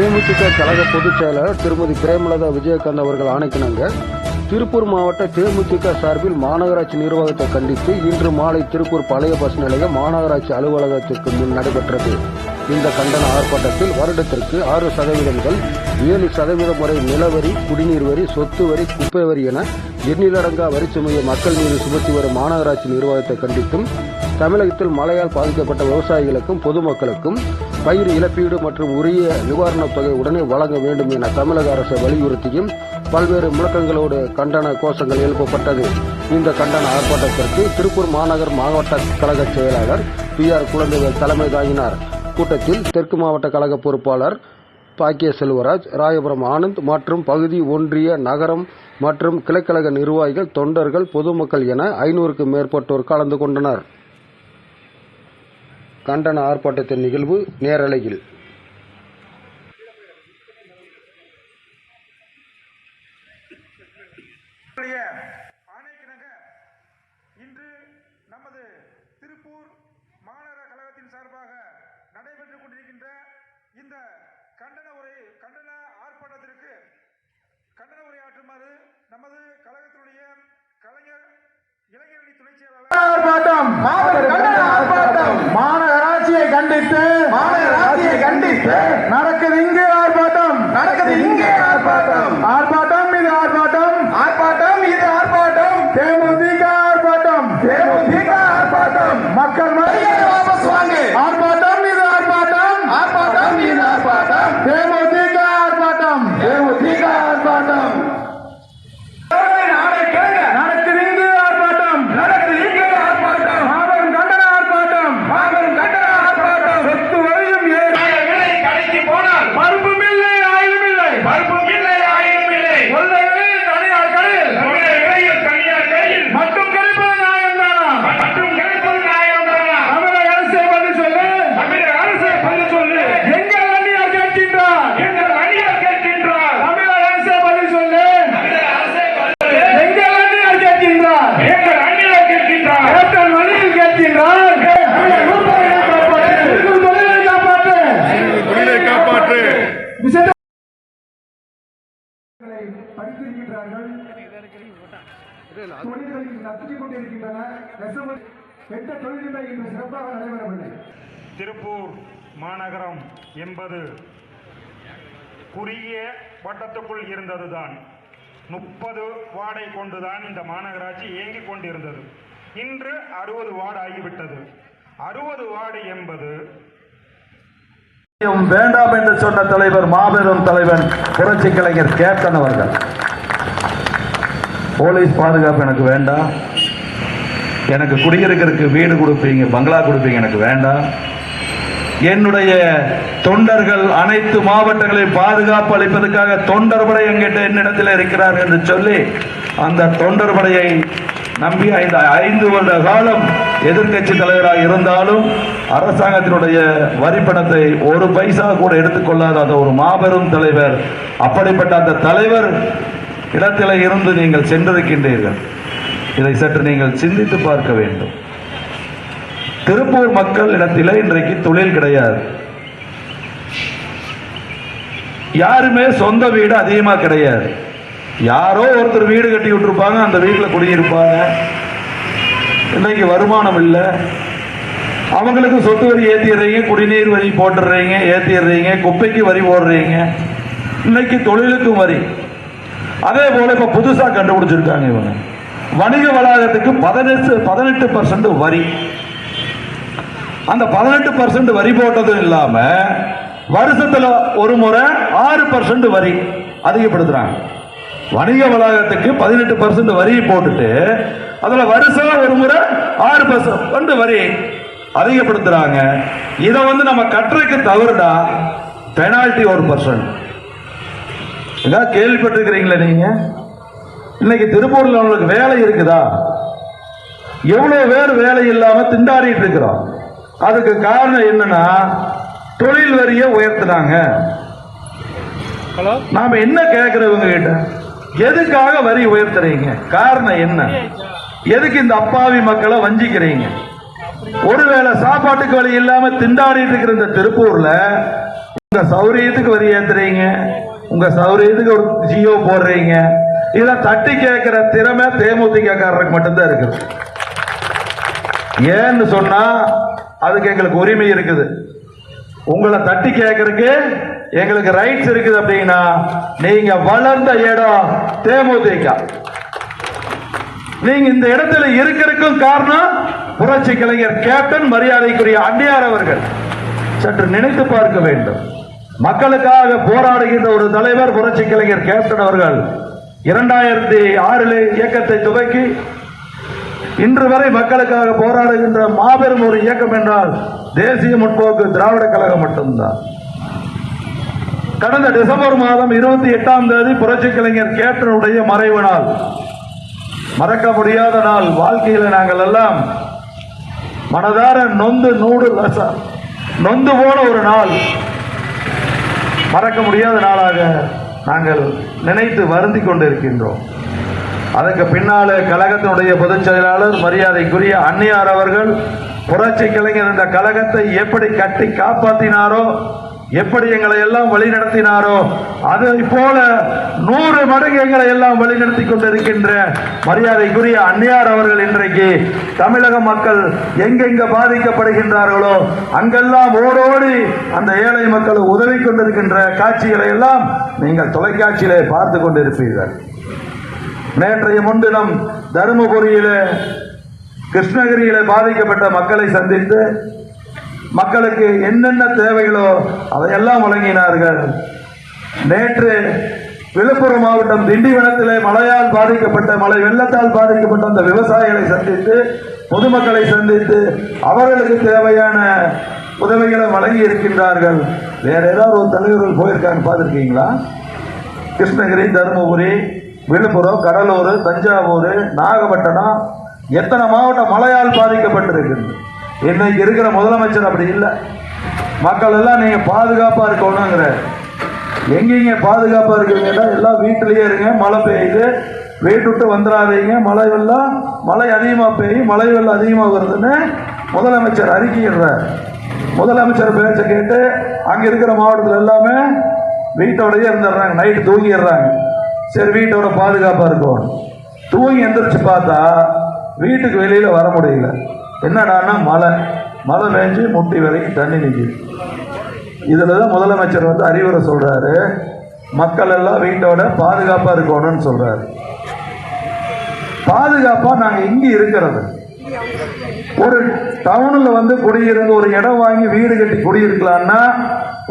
தேமுதிக கழக பொதுச் செயலாளர் திருமதி பிரேமலதா விஜயகாந்த் அவர்கள் ஆணைக்கினாங்க திருப்பூர் மாவட்ட தேமுதிக சார்பில் மாநகராட்சி நிர்வாகத்தை கண்டித்து இன்று மாலை திருப்பூர் பழைய பஸ் நிலைய மாநகராட்சி அலுவலகத்திற்கு முன் நடைபெற்றது. இந்த கண்டன ஆர்ப்பாட்டத்தில் வருடத்திற்கு ஆறு சதவீதங்கள் ஏழு சதவீதம் வரை நிலவரி குடிநீர் வரி சொத்து வரி குப்பை வரி என எண்ணிலடங்கா வரி சுமையை மக்கள் மீது சுமத்தி வரும் மாநகராட்சி நிர்வாகத்தை கண்டித்தும் தமிழகத்தில் மழையால் பாதிக்கப்பட்ட விவசாயிகளுக்கும் பொதுமக்களுக்கும் பயிர் இழப்பீடு மற்றும் உரிய நிவாரணத் தொகை உடனே வழங்க வேண்டும் என தமிழக அரசு வலியுறுத்தியும் பல்வேறு முழக்கங்களோடு கண்டன கோஷங்கள் எழுப்பப்பட்டது. இந்த கண்டன ஆர்ப்பாட்டத்திற்கு திருப்பூர் மாநகர் மாவட்ட கழக செயலாளர் பி ஆர் குழந்தைகள் தலைமை தாங்கினார். கூட்டத்தில் தெற்கு மாவட்ட கழக பொறுப்பாளர் பாக்கிய செல்வராஜ் ராயபுரம் ஆனந்த் மற்றும் பகுதி ஒன்றிய நகரம் மற்றும் கிளைக்கழக நிர்வாகிகள் தொண்டர்கள் பொதுமக்கள் என ஐநூறுக்கும் மேற்பட்டோர் கலந்து கொண்டனர். கண்டன ஆர்ப்பாட்டத்தின் நிகழ்வு நேரலையில். இன்று நமது திருப்பூர் மாநகர கழகத்தின் சார்பாக நடைபெற்றுக் கொண்டிருக்கின்ற இந்த கண்டன உரை கண்டன ஆர்ப்பாட்டத்திற்கு கண்டன உரையாற்றுமாறு நமது கழகத்தினுடைய கலைஞர் இளைஞரணி துணை செயலாளர் ஆர்ப்பாட்டம் மாபெரும் கண்டன ஆர்ப்பாட்டம் மாநகராட்சியை கண்டித்து மாநகராட்சியை கண்டித்து நட இங்கே ஆர்ப்பாட்டம் நடக்குது இங்கே ஆர்ப்பாட்டம் ஆர்ப்பாட்டம் இது ஆர்ப்பாட்டம் ஆர்ப்பாட்டம் இது ஆர்ப்பாட்டம் தேமுதிக ஆர்ப்பாட்டம் தேமுதிக ஆர்ப்பாட்டம் மக்கள் மரியாதை வாபஸ் வாங்கு ஆர்ப்பாட்டம் இது ஆர்ப்பாட்டம் ஆர்ப்பாட்டம் இது ஆர்ப்பாட்டம் தேமுதிக ஆர்ப்பாட்டம் தேமுதிக ஆர்ப்பாட்டம் நடக்குது இங்கு ஆர்ப்பாட்டம் நடக்குது இங்கு ஆர்ப்பாட்டம் மாபெரும் கண்டன ஆர்ப்பாட்டம் மாபெரும் கண்டன ஆர்ப்பாட்டம் சொத்து வரையும் விலை கடைக்கு போனால் மறுப்பும் இல்லை ஆயுதம் இல்லை பல்பும் இல்லை ஆயிரம் இல்லை கொள்ளைகளே தனியார் கடையில் நம்முடைய விலையில் தனியார் கையில் மட்டும் கிடைப்பது நியாயம் தானா மற்றும் கிடைப்பது நியாயம் தானா தமிழக அரசே பதில் சொல்லு தமிழக அரசு பதில் சொல்லு எங்கள் அந்நியார் கேட்கின்றார் எங்கள் அணியார் கேட்கின்றார் தமிழக அரசே பதில் சொல்லு தமிழக அரசே பதில் சொல்லு. எங்கள் அந்நியார் கேட்கின்றார் எங்கள் அணியார் கேட்கின்றார் ஏப்ரல் மணியில் கேட்கின்றார் தமிழக உட்பகையை காப்பாற்று இருக்கும் தொழிலை காப்பாற்று தொழிலை காப்பாற்று விசேட படித்திருக்கின்றார்கள் தொழில்களில் நசுக்கிக் கொண்டிருக்கின்றன நெசவு எந்த தொழிலுமே இன்று சிறப்பாக நடைபெறவில்லை. திருப்பூர் மாநகரம் என்பது குறுகிய வட்டத்துக்குள் இருந்ததுதான். முப்பது வார்டை கொண்டுதான் இந்த மாநகராட்சி இயங்கிக் கொண்டிருந்தது. இன்று அறுபது வார்டு ஆகிவிட்டது. அறுபது வார்டு என்பது வேண்டாம் என்று சொன்ன தலைவர் மாபெரும் தலைவன் புரட்சி கலைஞர் கேப்டன் அவர்கள். போலீஸ் பாதுகாப்பு எனக்கு வேண்டாம். எனக்கு குடியிருக்கிறதுக்கு வீடு கொடுப்பீங்க பங்களா கொடுப்பீங்க எனக்கு வேண்டாம். என்னுடைய தொண்டர்கள் அனைத்து மாவட்டங்களையும் பாதுகாப்பு அளிப்பதற்காக தொண்டர் படை எங்கிட்ட என்னிடத்தில் இருக்கிறார் என்று சொல்லி அந்த தொண்டர் படையை நம்பி ஐந்து ஐந்து வருட காலம் எதிர்க்கட்சி தலைவராக இருந்தாலும் அரசாங்கத்தினுடைய வரி பணத்தை ஒரு பைசா கூட எடுத்துக்கொள்ளாத அந்த ஒரு மாபெரும் தலைவர் அப்படிப்பட்ட அந்த தலைவர் இடத்தில் இருந்து நீங்கள் சென்றிருக்கின்றீர்கள். இதை சற்று நீங்கள் சிந்தித்து பார்க்க வேண்டும். திருப்பூர் மக்கள் இடத்திலே இன்றைக்கு தொழில் கிடையாது. யாருமே சொந்த வீடு அதிகமா கிடையாது. யாரோ ஒருத்தர் வீடு கட்டி விட்டுருப்பாங்க அந்த வீட்டில் குடியிருப்பாங்க. இன்னைக்கு வருமானம் இல்லை. அவங்களுக்கு சொத்து வரி ஏற்றிடுறீங்க குடிநீர் வரி போட்டுடுறீங்க ஏற்றிடுறீங்க குப்பைக்கு வரி போடுறீங்க. இன்னைக்கு தொழிலுக்கும் வரி. அதே போல இப்போ புதுசாக கண்டுபிடிச்சிருக்காங்க இவங்க. வணிக வளாகத்துக்கு பதினெட்டு பதினெட்டு பர்சன்ட் வரி. அந்த பதினெட்டு பர்சன்ட் வரி போட்டதும் இல்லாம வருஷத்துல ஒரு முறை ஆறு பர்சன்ட் வரி அதிகப்படுத்துறாங்க. வணிக வளாகத்துக்கு பதினெட்டு பர்சன்ட் வரி போட்டுட்டு அதுல வருஷம் ஒரு முறை ஆறு பர்சன்ட் வரி அதிகப்படுத்துறாங்க. இதை வந்து நம்ம கட்டுறதுக்கு தவறுடா பெனால்டி ஒரு பர்சன்ட் ஏதாவது கேள்விப்பட்டிருக்கிறீங்களா நீங்க? இன்னைக்கு திருப்பூர்ல உங்களுக்கு வேலை இருக்குதா? எவ்வளவு பேர் வேலை இல்லாம திண்டாடிட்டு இருக்கிறோம். அதுக்கு காரணம் என்னன்னா தொழில் வரியை உயர்த்தினாங்க நாம என்ன கேட்கிறவங்க கிட்ட? எதுக்காக வரி உயர்த்துறீங்க? காரணம் என்ன? எதுக்கு இந்த அப்பாவி மக்களை வஞ்சிக்கிறீங்க? ஒருவேளை சாப்பாட்டுக்கு வழி இல்லாம திண்டாடிட்டு இருக்கிற இந்த திருப்பூர்ல உங்க சௌரியத்துக்கு வரி ஏத்துறீங்க. உங்க சௌரியத்துக்கு ஒரு ஜியோ போடுறீங்க. இதை தட்டி கேட்கிற திறமை தேமுதிகாரருக்கு மட்டும்தான் இருக்குது. ஏன்னு சொன்னா அதுக்கு எங்களுக்கு உரிமை இருக்குது. உங்களை தட்டி கேட்கறதுக்கு எங்களுக்கு ரைட்ஸ் இருக்குது அப்படின்னா நீங்க வளர்ந்த இடம் தேமுதிக. நீங்க இந்த இடத்துல இருக்கிறதுக்கும் காரணம் புரட்சி கலைஞர் கேப்டன் மரியாதைக்குரிய அன்னியார் அவர்கள். சற்று நினைத்து பார்க்க வேண்டும். மக்களுக்காக போராடுகின்ற ஒரு தலைவர் புரட்சி கலைஞர் கேப்டன் அவர்கள். இரண்டாயிரத்தி ஆறில் இயக்கத்தை துவக்கி இன்று வரை மக்களுக்காக போராடுகின்ற மாபெரும் ஒரு இயக்கம் என்றால் தேசிய முற்போக்கு திராவிட கழகம் மட்டும்தான். கடந்த டிசம்பர் மாதம் இருபத்தி எட்டாம் தேதி புரட்சி கலைஞர் கேப்டனுடைய மறைவு நாள். மறக்க முடியாத நாள். வாழ்க்கையில் நாங்கள் எல்லாம் மனதார நொந்து நூடு நொந்து போன ஒரு நாள். மறக்க முடியாத நாளாக நாங்கள் நினைத்து வருந்தி கொண்டிருக்கின்றோம். அதற்கு பின்னாலே கழகத்தினுடைய பொதுச் செயலாளர் மரியாதைக்குரிய அன்னியார் அவர்கள் புரட்சி கலைஞர் என்ற கழகத்தை எப்படி கட்டி காப்பாற்றினாரோ எப்படி எங்களை எல்லாம் வழிநடத்தினாரோ அதை போல நூறு மடங்கு எங்களை எல்லாம் வழிநடத்தி கொண்டிருக்கின்ற மரியாதைக்குரிய அன்னியார் அவர்கள் இன்றைக்கு தமிழக மக்கள் எங்கெங்க பாதிக்கப்படுகின்றார்களோ அங்கெல்லாம் ஓடோடி அந்த ஏழை மக்கள் உதவி கொண்டிருக்கின்ற காட்சிகளை எல்லாம் நீங்கள் தொலைக்காட்சியிலே பார்த்து கொண்டிருப்பீர்கள். நேற்றைய முன்தினம் தருமபுரியிலே கிருஷ்ணகிரியிலே பாதிக்கப்பட்ட மக்களை சந்தித்து மக்களுக்கு என்னென்ன தேவைகளோ அதையெல்லாம் வழங்கினார்கள். நேற்று விழுப்புரம் மாவட்டம் திண்டிவனத்திலே மழையால் பாதிக்கப்பட்ட மழை வெள்ளத்தால் பாதிக்கப்பட்ட அந்த விவசாயிகளை சந்தித்து பொதுமக்களை சந்தித்து அவர்களுக்கு தேவையான உதவிகளை வழங்கி இருக்கின்றார்கள் வேற ஏதாவது ஒரு தலைவர்கள் போயிருக்காங்க பார்த்துருக்கீங்களா? கிருஷ்ணகிரி தருமபுரி விழுப்புரம் கடலூர் தஞ்சாவூர் நாகப்பட்டினம் எத்தனை மாவட்டம் மழையால் பாதிக்கப்பட்டிருக்கின்றன இன்னைக்கு இருக்கிற முதலமைச்சர் அப்படி இல்லை. மக்கள் எல்லாம் நீங்க பாதுகாப்பா இருக்கணுங்கிற எங்கெங்க பாதுகாப்பா இருக்கீங்கன்னா எல்லாம் வீட்டிலேயே இருங்க. மழை பெய்யுது. வீட்டு விட்டு வந்துடாதீங்க. மழை வெள்ளம் மழை அதிகமாக பெய்யும். மழை வெள்ளம் அதிகமாக வருதுன்னு முதலமைச்சர் அறிக்கையிடுறார் முதலமைச்சர் பேச்சை கேட்டு அங்க இருக்கிற மாவட்டத்தில் எல்லாமே வீட்டோடயே இருந்துடுறாங்க. நைட்டு தூங்கிடுறாங்க. சரி வீட்டோட பாதுகாப்பா இருக்கும் தூங்கி எந்திரிச்சு பார்த்தா வீட்டுக்கு வெளியில வர முடியல. என்னடான்னா மழை மழை பெஞ்சு முட்டி வரைக்கும் தண்ணி நிற்குது இதில் தான் முதலமைச்சர் வந்து அறிவுரை சொல்கிறாரு மக்கள் எல்லாம் வீட்டோட பாதுகாப்பாக இருக்கணும்னு சொல்கிறாரு பாதுகாப்பாக நாங்கள் இங்கே இருக்கிறது. ஒரு டவுனில் வந்து குடியிருந்து ஒரு இடம் வாங்கி வீடு கட்டி குடியிருக்கலான்னா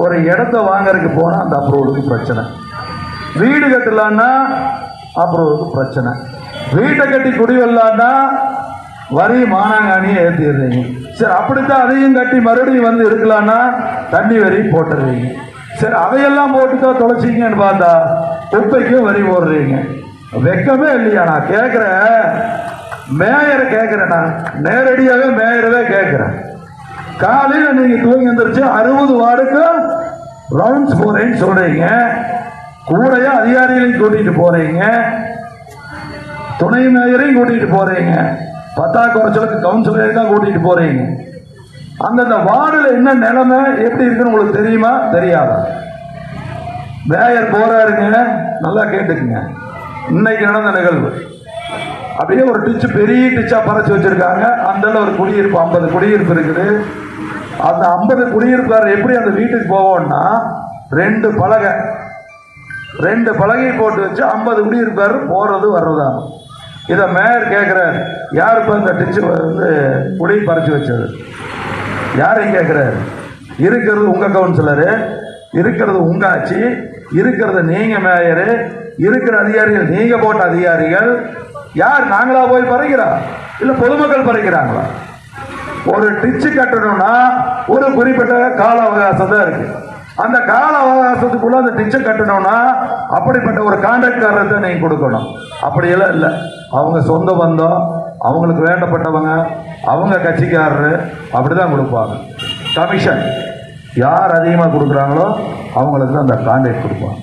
ஒரு இடத்த வாங்கறதுக்கு போனால் அந்த அப்ரூவலுக்கு பிரச்சனை. வீடு கட்டலான்னா அப்ரூவலுக்கு பிரச்சனை. வீட்டை கட்டி குடி வரலான்னா வரி மானாங்கானியை ஏற்றிடுறீங்க சரி அப்படித்தான் அதையும் கட்டி மறுபடியும் வந்து இருக்கலான்னா தண்ணி வரி போட்டுடுறீங்க சரி அதையெல்லாம் போட்டுதான் தொலைச்சிங்கன்னு பார்த்தா குப்பைக்கும் வரி போடுறீங்க. வெக்கமே இல்லையா? நான் கேட்குறேன். மேயரை கேட்குறேன் நான். நேரடியாகவே மேயரவே கேட்குறேன். காலையில் நீங்கள் தூங்கி எந்திரிச்சு அறுபது வார்டுக்கு ரவுண்ட்ஸ் போகிறேன்னு சொல்கிறீங்க கூடையா அதிகாரிகளையும் கூட்டிகிட்டு போகிறீங்க துணை மேயரையும் கூட்டிகிட்டு போகிறீங்க பத்தா குறைச்சலுக்கு கவுன்சிலரை தான் கூட்டிகிட்டு போகிறீங்க அந்தந்த வார்டில் என்ன நிலைமை எப்படி இருக்குன்னு உங்களுக்கு தெரியுமா? தெரியாதா? மேயர் போறாருங்க நல்லா கேட்டுக்குங்க. இன்னைக்கு நடந்த நிகழ்வு. அப்படியே ஒரு டிச்சு பெரிய டிச்சா பறைச்சு வச்சிருக்காங்க. அந்த ஒரு குடியிருப்பு ஐம்பது குடியிருப்பு இருக்குது. அந்த ஐம்பது குடியிருப்பார் எப்படி அந்த வீட்டுக்கு போவோம்னா ரெண்டு பலகை. ரெண்டு பலகை போட்டு வச்சு ஐம்பது குடியிருப்பார் போறது வர்றதா இதை மேயர் கேட்குறார் யார் இந்த டிச்சு வந்து குடி பறிச்சு வச்சது? யாரையும் கேட்குறாரு இருக்கிறது உங்க கவுன்சிலரு இருக்கிறது உங்க ஆட்சி இருக்கிறது நீங்க மேயரு இருக்கிற அதிகாரிகள் நீங்க போட்ட அதிகாரிகள் யார் நாங்களா போய் பறிக்கிறோம் இல்ல பொதுமக்கள் பறிக்கிறாங்களா? ஒரு டிச்சு கட்டணும்னா ஒரு குறிப்பிட்ட கால அவகாசம் தான் இருக்கு. அந்த கால அவகாசத்துக்குள்ள அந்த டிச்சை கட்டணும்னா அப்படிப்பட்ட ஒரு கான்ட்ராக்டர் தான் நீங்க கொடுக்கணும். அப்படியெல்லாம் இல்லை. அவங்க சொந்த பந்தம் அவங்களுக்கு வேண்டப்பட்டவங்க அவங்க கட்சிக்காரரு அப்படிதான் கொடுப்பாங்க. கமிஷன் யார் அதிகமாக கொடுக்குறாங்களோ அவங்களுக்கு தான் அந்த கான்ட்ராக்ட் கொடுப்பாங்க.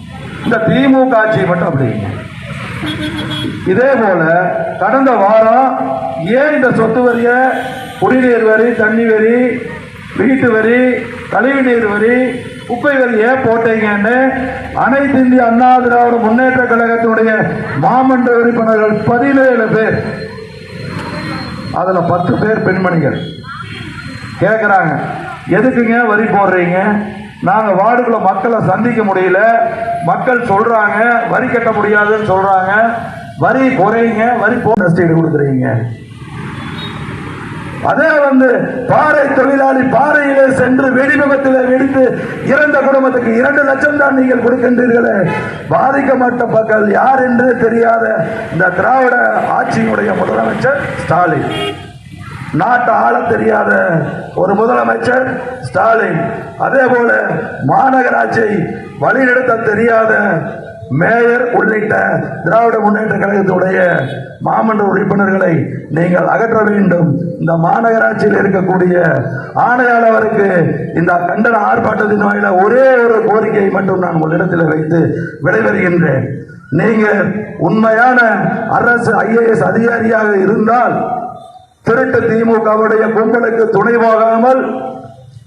இந்த திமுக ஆட்சி மட்டும் அப்படிங்க இதே போல கடந்த வாரம் ஏன் இந்த சொத்து வரிய குடிநீர் வரி தண்ணி வரி வீட்டு வரி கழிவுநீர் வரி குப்பை ஏன் போட்டீங்கன்னு அனைத்து இந்திய அண்ணா திராவிட முன்னேற்ற கழகத்தினுடைய மாமன்ற உறுப்பினர்கள் பதினேழு பேர். அதுல பத்து பேர் பெண்மணிகள். கேட்குறாங்க எதுக்குங்க வரி போடுறீங்க? நாங்க வார்டுக்குள்ள மக்களை சந்திக்க முடியல. மக்கள் சொல்றாங்க வரி கட்ட முடியாதுன்னு சொல்றாங்க. வரி குறையுங்க வரி போஸ்டீடு கொடுக்குறீங்க. அதே வந்து பாறை தொழிலாளி பாறையிலே சென்று வெடி விபத்தில் வெடித்து இறந்த குடும்பத்துக்கு இரண்டு லட்சம் தான் நீங்கள் கொடுக்கின்றீர்களே. பாதிக்கப்பட்ட மக்கள் யார் என்று தெரியாத இந்த திராவிட ஆட்சியினுடைய முதலமைச்சர் ஸ்டாலின். நாட்டை ஆள தெரியாத ஒரு முதலமைச்சர் ஸ்டாலின். அதே போல மாநகராட்சியை வழிநடத்த தெரியாத மேயர் உள்ளிட்ட திராவிட முன்னேற்ற கழகத்துடைய மாமன்ற உறுப்பினர்களை நீங்கள் அகற்ற வேண்டும். இந்த மாநகராட்சியில் இருக்கக்கூடிய ஆணையாளருக்கு இந்த கண்டன ஆர்ப்பாட்டத்தின் வாயில ஒரே ஒரு கோரிக்கையை மட்டும் நான் உங்களிடத்தில் வைத்து விடைபெறுகின்றேன். நீங்கள் உண்மையான அரசு ஐஏஎஸ் அதிகாரியாக இருந்தால் திருட்டு திமுகவுடைய கும்பலுக்கு துணை போகாமல்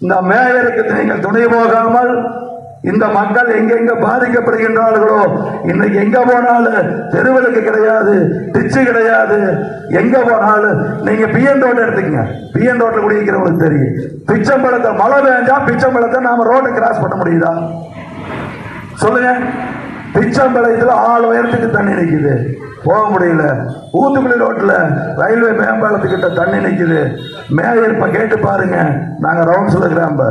இந்த மேயருக்கு நீங்கள் துணை போகாமல் இந்த மக்கள் எங்கெங்க பாதிக்கப்படுகின்றார்களோ இன்னைக்கு எங்க போனாலும் தெருவிளக்கு கிடையாது டிச்சு கிடையாது. எங்க போனாலும் நீங்க பிஎன் தோட்டம் எடுத்துக்கங்க. பிஎன் ரோட்டில் குடிக்கிறவங்களுக்கு தெரியும். பிச்சம்பழத்தை மழை பெஞ்சா பிச்சம்பழத்தை நாம ரோட்டை கிராஸ் பண்ண முடியுதா? சொல்லுங்க. பிச்சம்பழத்தில் ஆள் உயரத்துக்கு தண்ணி நிற்குது போக முடியல. ஊத்துக்குழி ரோட்டில் ரயில்வே மேம்பாலத்துக்கிட்ட தண்ணி நிற்குது மேயர் இப்போ கேட்டு பாருங்க. நாங்கள் ரவுண்ட்ஸ்ல இருக்கிறோம்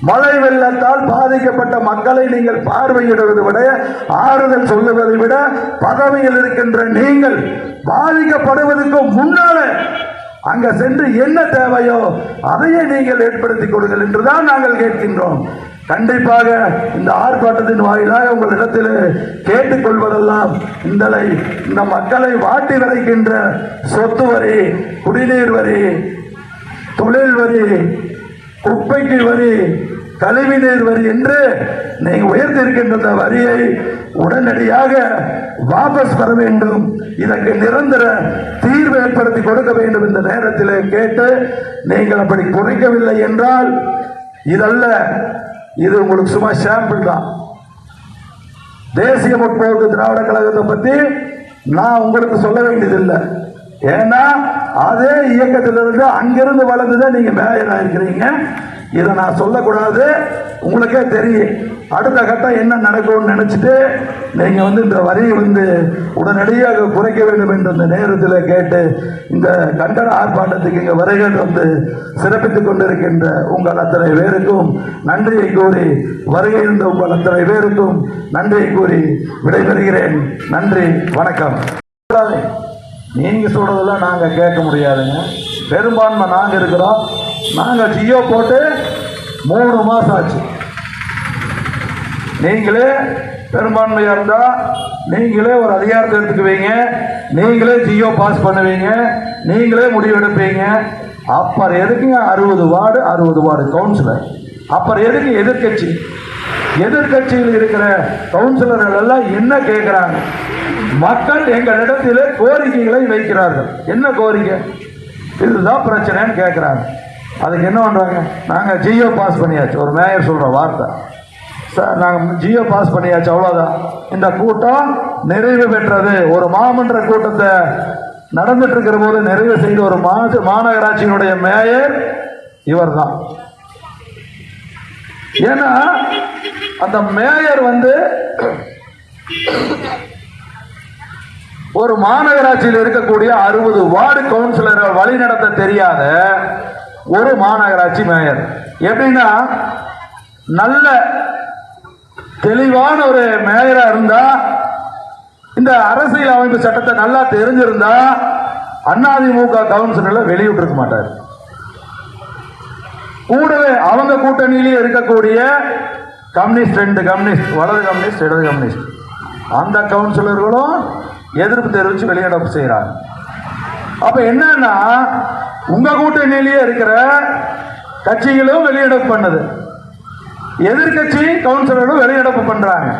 மழை வெள்ளத்தால் பாதிக்கப்பட்ட மக்களை நீங்கள் பார்வையிடுவதை விட ஆறுதல் சொல்லுவதை விட பதவியில் இருக்கின்ற நீங்கள் பாதிக்கப்படுவதற்கு முன்னால அங்க சென்று என்ன தேவையோ அதையே நீங்கள் ஏற்படுத்திக் கொடுங்கள் என்றுதான் நாங்கள் கேட்கின்றோம். கண்டிப்பாக இந்த ஆர்ப்பாட்டத்தின் வாயிலாக உங்களிடத்தில் கேட்டுக்கொள்வதெல்லாம் இந்த இந்த மக்களை வாட்டி விளைக்கின்ற சொத்து வரி குடிநீர் வரி தொழில் வரி குப்பைக்கு வரி கழிவுநீர் வரி என்று நீங்கள் உயர்த்திருக்கின்ற வரியை உடனடியாக வாபஸ் பெற வேண்டும். இதற்கு நிரந்தர தீர்வு ஏற்படுத்தி கொடுக்க வேண்டும் இந்த நேரத்தில் கேட்டு நீங்கள் அப்படி குறைக்கவில்லை என்றால் இதல்ல இது உங்களுக்கு சும்மா சாம்பிள் தான். தேசிய முற்போக்கு திராவிட கழகத்தை பத்தி நான் உங்களுக்கு சொல்ல வேண்டியதில்லை. ஏன்னா அதே இயக்கத்திலிருந்து அங்கிருந்து வளர்ந்துதான் நீங்க மேயரா இருக்கிறீங்க. இதை நான் சொல்லக்கூடாது. உங்களுக்கே தெரியும். அடுத்த கட்டம் என்ன நடக்கும்னு நினைச்சிட்டு நீங்க வந்து இந்த வரியை வந்து உடனடியாக குறைக்க வேண்டும் என்ற இந்த நேரத்தில் கேட்டு இந்த கண்டன ஆர்ப்பாட்டத்துக்கு இங்கே வருகை வந்து சிறப்பித்துக் கொண்டிருக்கின்ற உங்கள் அத்தனை பேருக்கும் நன்றியை கூறி வருகை இருந்த உங்கள் அத்தனை பேருக்கும் நன்றியை கூறி விடைபெறுகிறேன். நன்றி. வணக்கம். நீங்கள் சொல்றதெல்லாம் நாங்கள் கேட்க முடியாதுங்க. பெரும்பான்மை நாங்கள் இருக்கிறோம். நாங்கள் ஜியோ போட்டு மூணு மாதம் ஆச்சு. நீங்களே பெரும்பான்மையாக இருந்தால் நீங்களே ஒரு அதிகாரத்தை எடுத்துக்குவீங்க. நீங்களே ஜியோ பாஸ் பண்ணுவீங்க. நீங்களே முடிவெடுப்பீங்க அப்புறம் எதுக்குங்க அறுபது வார்டு அறுபது வார்டு கவுன்சிலர் அப்புறம் எதுக்கு எதிர்க்கட்சி? எதிர்க்கட்சியில் இருக்கிற கவுன்சிலர்கள் எல்லாம் என்ன கேட்கிறாங்க மக்கள் எங்களிடத்தில் கோரிக்கைகளை வைக்கிறார்கள். என்ன கோரிக்கை? இதுதான் பிரச்சனைன்னு கேட்குறாங்க அதுக்கு என்ன பண்ணுறாங்க நாங்கள் ஜியோ பாஸ் பண்ணியாச்சு. ஒரு மேயர் சொல்கிற வார்த்தை. சார் நாங்கள் ஜியோ பாஸ் பண்ணியாச்சு அவ்வளோதான் இந்த கூட்டம் நிறைவு பெற்றது. ஒரு மாமன்ற கூட்டத்தை நடந்துட்டு இருக்கிற போது நிறைவு செய்த ஒரு மா- மாநகராட்சியினுடைய மேயர் இவர்தான். ஏன்னா அந்த மேயர் வந்து ஒரு மாநகராட்சியில் இருக்கக்கூடிய அறுபது வார்டு கவுன்சிலரை வழிநடத்த தெரியாத ஒரு மாநகராட்சி மேயர். எப்படின்னா நல்ல தெளிவான ஒரு மேயரா இருந்தா இந்த அரசியல் அமைப்பு சட்டத்தை நல்லா தெரிஞ்சிருந்தா அதிமுக கவுன்சிலர்ல வெளியிட்டிருக்க மாட்டார். கூடவே அவங்க கூட்டணியிலேயே இருக்கக்கூடிய கம்யூனிஸ்ட் ரெண்டு கம்யூனிஸ்ட் வலது கம்யூனிஸ்ட் இடது கம்யூனிஸ்ட். அந்த கவுன்சிலர்களும் எதிர்ப்பு தெரிவித்து வெளியிடப்பு செய்கிறாங்க அப்போ என்னன்னா உங்க கூட்டணியிலேயே இருக்கிற கட்சிகளும் வெளியிடப்பு பண்ணுது. எதிர்கட்சி கவுன்சிலரும் வெளியிடப்பு பண்றாங்க.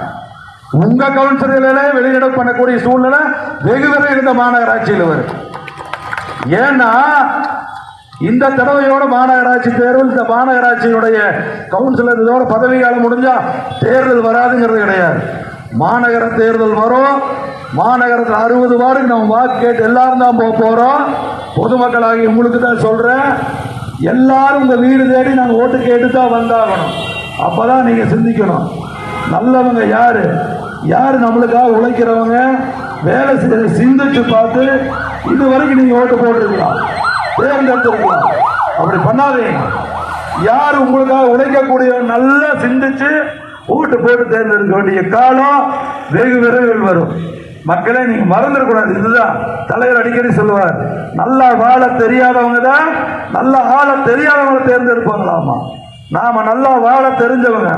உங்க கவுன்சிலர்களே வெளியிடப்பு பண்ணக்கூடிய சூழ்நிலை வெகு விரைவில் இந்த மாநகராட்சியில் வரும். ஏன்னா இந்த தடவையோட மாநகராட்சி தேர்தல் இந்த மாநகராட்சியினுடைய கவுன்சிலர் இதோட பதவி காலம் முடிஞ்சா தேர்தல் வராதுங்கிறது கிடையாது. மாநகர தேர்தல் வரும். மாநகரத்தில் அறுபது வார்டுக்கு நம்ம வாக்கு கேட்டு எல்லாரும் தான் போக போறோம். பொதுமக்களாகி உங்களுக்கு தான் சொல்றேன். எல்லாரும் உங்க வீடு தேடி நாங்கள் ஓட்டு கேட்டு தான் வந்தாகணும். அப்பதான் நீங்க சிந்திக்கணும். நல்லவங்க யாரு? யார் நம்மளுக்காக உழைக்கிறவங்க? வேலை சிந்திச்சு பார்த்து இது வரைக்கும் நீங்க ஓட்டு போட்டிருக்கலாம் தேர்ந்தெடுத்திருக்கலாம் அப்படி பண்ணாதீங்க யார் உங்களுக்காக உழைக்கக்கூடிய நல்லா சிந்திச்சு ஓட்டு போட்டு தேர்ந்தெடுக்க வேண்டிய காலம் வெகு விரைவில் வரும். மக்களே நீங்க மறந்துடக்கூடாது இதுதான் தலைவர் அடிக்கடி சொல்லுவார். நல்லா வாழ தெரியாதவங்க தான் நல்லா ஆள தெரியாதவங்களை தேர்ந்தெடுப்பாங்களாமா? நாம நல்லா வாழ தெரிஞ்சவங்க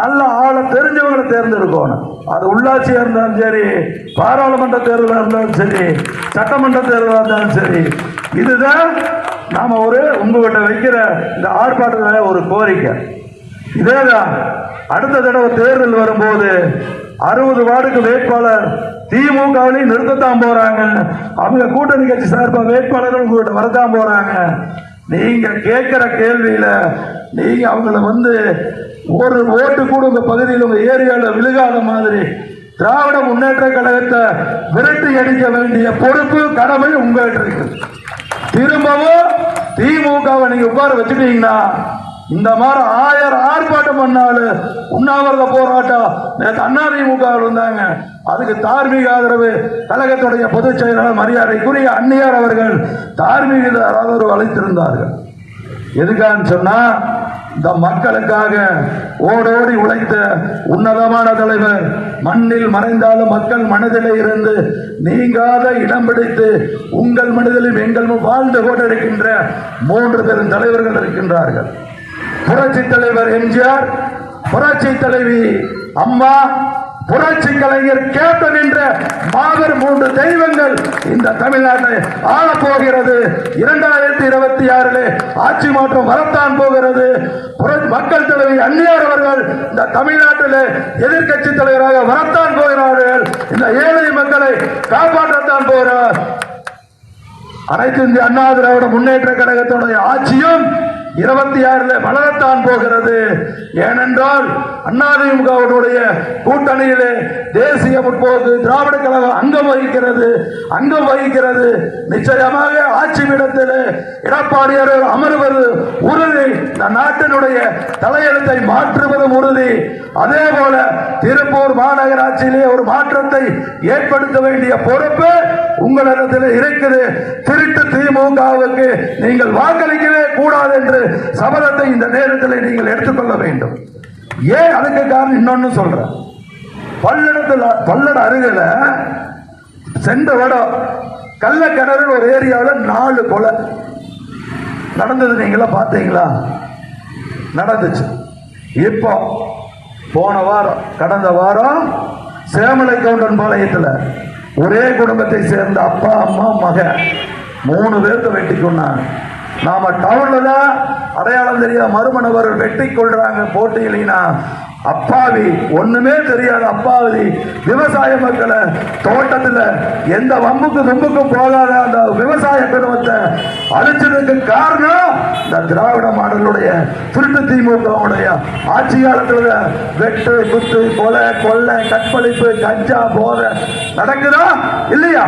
நல்ல ஆள தெரிஞ்சவங்களை தேர்ந்தெடுக்கணும். அது உள்ளாட்சியா இருந்தாலும் சரி பாராளுமன்ற தேர்தலாக இருந்தாலும் சரி சட்டமன்ற தேர்தலாக இருந்தாலும் சரி இதுதான் நாம ஒரு உங்ககிட்ட வைக்கிற இந்த ஆர்ப்பாட்டத்தில் ஒரு கோரிக்கை. இதேதான் அடுத்த தடவை தேர்தல் வரும்போது அறுபது வார்டுக்கு வேட்பாளர் திமுகவிலையும் நிறுத்தத்தான் போறாங்க. அவங்க கூட்டணி கட்சி சார்பாக வேட்பாளர்கள் உங்ககிட்ட வரத்தான் போறாங்க. நீங்க கேட்கிற கேள்வியில நீங்க அவங்கள வந்து ஒரு ஓட்டு கூட உங்க பகுதியில் உங்க ஏரியாவில் விழுகாத மாதிரி திராவிட முன்னேற்ற கழகத்தை விரட்டி அடிக்க வேண்டிய பொறுப்பு கடமை உங்கள்கிட்ட இருக்குது திரும்பவும் திமுகவை நீங்க உட்கார வச்சுட்டீங்கன்னா இந்த மாதிரி ஆயிரம் ஆர்ப்பாட்டம் பண்ணாலும் உண்ணாவிரத போராட்டம் நேற்று அதிமுக இருந்தாங்க. அதுக்கு தார்மீக ஆதரவு கழகத்துடைய பொதுச் செயலாளர் மரியாதைக்குரிய அன்னியார் அவர்கள் தார்மீக ஆதரவு அளித்திருந்தார்கள். எதுக்கான்னு சொன்னா இந்த மக்களுக்காக ஓடோடி உழைத்த உன்னதமான தலைவர் மண்ணில் மறைந்தாலும் மக்கள் மனதிலே இருந்து நீங்காத இடம் பிடித்து உங்கள் மனதிலும் எங்களும் வாழ்ந்து கொண்டிருக்கின்ற மூன்று பெரும் தலைவர்கள் இருக்கின்றார்கள். புரட்சி தலைவர் எம்ஜிஆர் புரட்சி தலைவி அம்மா புரட்சி கலைஞர் கேப்டன் என்ற மாபெரும் மூன்று தெய்வங்கள் இந்த தமிழ்நாட்டை ஆள போகிறது இரண்டாயிரத்தி இருபத்தி ஆறிலே ஆட்சி மாற்றம் வரத்தான் போகிறது. மக்கள் தலைவி அந்நியார் அவர்கள் இந்த தமிழ்நாட்டில் எதிர்க்கட்சி தலைவராக வரத்தான் போகிறார்கள். இந்த ஏழை மக்களை காப்பாற்றத்தான் போகிறார் அனைத்து இந்திய அண்ணா திராவிட முன்னேற்ற கழகத்துடைய ஆட்சியும் இருபத்தி ஆறுல வளரத்தான் போகிறது. ஏனென்றால் அதிமுகவுடைய கூட்டணியிலே தேசிய முற்போக்கு திராவிட கழகம் அங்கம் வகிக்கிறது. அங்கம் வகிக்கிறது. நிச்சயமாக ஆட்சி பீடத்திலே எடப்பாடியார் அமர்வது உறுதி. இந்த நாட்டினுடைய தலையெழுத்தை மாற்றுவதும் உறுதி. அதே போல திருப்பூர் மாநகராட்சியிலே ஒரு மாற்றத்தை ஏற்படுத்த வேண்டிய பொறுப்பு உங்களிடத்தில் இருக்குது. திருட்டு திமுகவுக்கு நீங்கள் வாக்களிக்கவே கூடாது என்று சபதத்தை இந்த நேரத்தில் நீங்கள் எடுத்துக்கொள்ள வேண்டும். ஏன் அதுக்கு காரணம் இன்னொன்னு சொல்றேன். பல்லடத்துல பல்லட அருகில சென்ற வடம் கள்ளக்கிணறு ஒரு ஏரியாவில் நாலு கொலை. நடந்தது நீங்களா பார்த்தீங்களா? நடந்துச்சு. இப்போ போன வாரம் கடந்த வாரம் சேமலை கவுண்டன் பாளையத்தில் ஒரே குடும்பத்தை சேர்ந்த அப்பா அம்மா மகன் மூணு பேர்த்த வெட்டி கொண்டாங்க நாம டவுன்ல தான் அடையாளம் தெரியாத மறுமணவர் வெட்டி கொள்றாங்க போட்டியிலினா அப்பாவி ஒண்ணுமே தெரியாத அப்பாவி விவசாய மக்களை தோட்டத்துல எந்த வம்புக்கு தும்புக்கும் போகாத அந்த விவசாய குடும்பத்தை அழிச்சதுக்கு காரணம் இந்த திராவிட மாடலுடைய திருட்டு திமுகவுடைய ஆட்சி காலத்துல வெட்டு குத்து கொலை கொள்ளை கற்பழிப்பு கஞ்சா போதை நடக்குதா இல்லையா?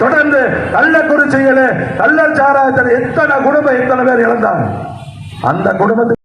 தொடர்ந்து கள்ளக்குறிச்சியில கள்ளச்சாராயத்தில் எத்தனை குடும்பம் எத்தனை பேர் இழந்தாங்க? அந்த குடும்பத்துக்கு